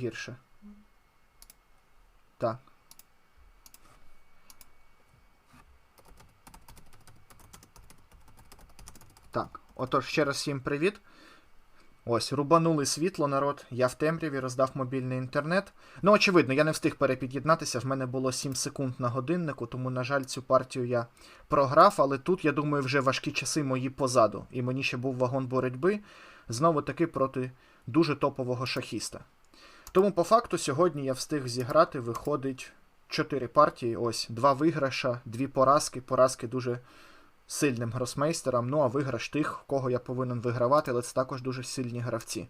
гірше. Так. Так, отож, ще раз всім привіт. Ось, рубанули світло, народ. Я в темряві роздав мобільний інтернет. Ну, очевидно, я не встиг перепід'єднатися. В мене було 7 секунд на годиннику, тому, на жаль, цю партію я програв, але тут, я думаю, вже важкі часи мої позаду. І мені ще був вагон боротьби знову таки проти дуже топового шахіста. Тому, по факту, сьогодні я встиг зіграти, виходить 4 партії. Ось, два виграша, дві поразки. Поразки дуже сильним гросмейстерам. Ну, а виграш тих, кого я повинен вигравати, але це також дуже сильні гравці.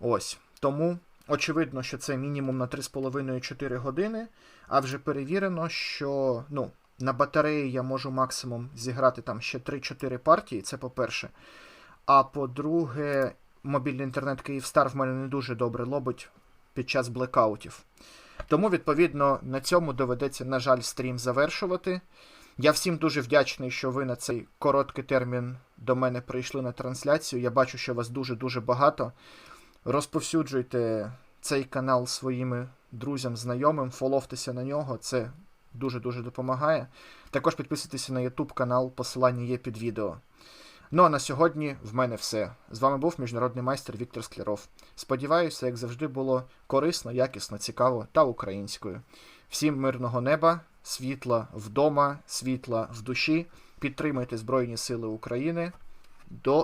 Ось. Тому очевидно, що це мінімум на 3,5-4 години. А вже перевірено, що ну, на батареї я можу максимум зіграти там ще 3-4 партії, це по-перше. А по-друге, мобільний інтернет Київстар в мене не дуже добре лобить під час блекаутів. Тому, відповідно, на цьому доведеться, на жаль, стрім завершувати. Я всім дуже вдячний, що ви на цей короткий термін до мене прийшли на трансляцію. Я бачу, що вас дуже-дуже багато. Розповсюджуйте цей канал своїми друзям, знайомим, фоловтеся на нього, це дуже-дуже допомагає. Також підписуйтеся на YouTube канал, посилання є під відео. Ну а на сьогодні в мене все. З вами був міжнародний майстер Віктор Скляров. Сподіваюся, як завжди було корисно, якісно, цікаво та українською. Всім мирного неба, світла вдома, світла в душі. Підтримуйте Збройні Сили України. До